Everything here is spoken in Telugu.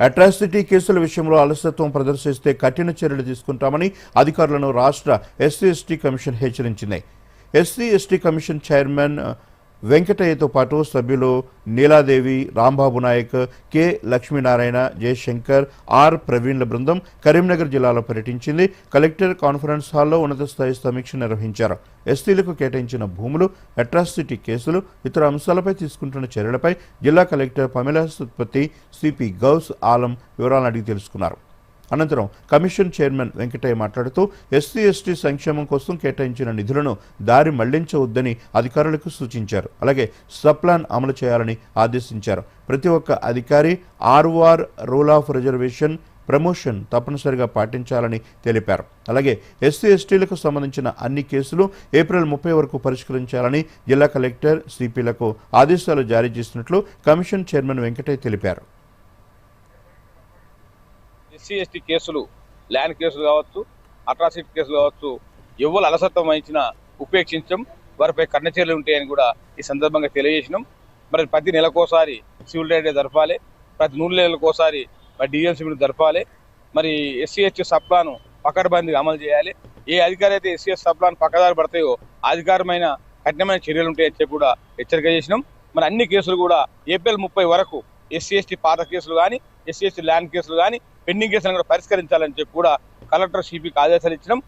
అట్రాసిటీ కేసుల విషయంలో అలసత్వం ప్రదర్శిస్తే కఠిన చర్యలు తీసుకుంటామని అధికారులను రాష్ట్ర ఎస్సీ ఎస్టీ కమిషన్ హెచ్చరించింది. ఎస్సీ ఎస్టీ కమిషన్ చైర్మన్ వెంకటయ్యతో పాటు సభ్యులు నీలాదేవి రాంబాబు నాయక్ కె లక్ష్మీనారాయణ జయశంకర్ ఆర్ ప్రవీణ్ల బృందం కరీంనగర్ జిల్లాలో పర్యటించింది. కలెక్టర్ కాన్ఫరెన్స్ హాల్లో ఉన్నత స్థాయి సమీక్ష నిర్వహించారు. ఎస్టీలకు కేటాయించిన భూములు అట్రాసిటీ కేసులు ఇతర అంశాలపై తీసుకుంటున్న చర్యలపై జిల్లా కలెక్టర్ పమిలా సుత్పత్తి సిపి గౌస్ ఆలం వివరాలను అడిగి తెలుసుకున్నారు. అనంతరం కమిషన్ చైర్మన్ వెంకటయ్య మాట్లాడుతూ ఎస్సీ ఎస్టీ సంక్షేమం కోసం కేటాయించిన నిధులను దారి మళ్ళించవద్దని అధికారులకు సూచించారు. అలాగే సప్లాన్ అమలు చేయాలని ఆదేశించారు. ప్రతి ఒక్క అధికారి ROR rule of reservation promotion తప్పనిసరిగా పాటించాలని తెలిపారు. అలాగే ఎస్సీ ఎస్టీలకు సంబంధించిన అన్ని కేసులు ఏప్రిల్ ముప్పై వరకు పరిష్కరించాలని జిల్లా కలెక్టర్ సిపిలకు ఆదేశాలు జారీ చేసినట్లు కమిషన్ చైర్మన్ వెంకటయ్య తెలిపారు. ఎస్సీ ఎస్టీ కేసులు ల్యాండ్ కేసులు కావచ్చు అట్రాసిటీ కేసులు కావచ్చు ఎవరు అలసత్వం వహించినా ఉపేక్షించం వారిపై కన్న చర్యలు ఉంటాయని కూడా ఈ సందర్భంగా తెలియజేసినాం. మరి ప్రతి నెలకోసారి సివిల్ రైడ్ జరపాలి ప్రతి నూరు నెలలకోసారి మరి డీఎల్సీ మీద జరపాలి మరి ఎస్సీ ఎస్టీ సప్లాను పకడ్బందీగా అమలు చేయాలి. ఏ అధికారి అయితే ఎస్సీ ఎస్ సప్లాను పక్కదారి పడతాయో అధికారమైన కఠినమైన చర్యలు ఉంటాయని చెప్పి కూడా హెచ్చరిక చేసినాం. మరి అన్ని కేసులు కూడా ఏప్రిల్ ముప్పై వరకు ఎస్సీ ఎస్టీ పాత కేసులు కానీ ఎస్సీ ఎస్టీ ల్యాండ్ కేసులు కానీ పెండింగ్ కేసులను కూడా పరిష్కరించాలని చెప్పి కూడా కలెక్టర్ సిపికి ఆదేశాలు ఇచ్చినాం.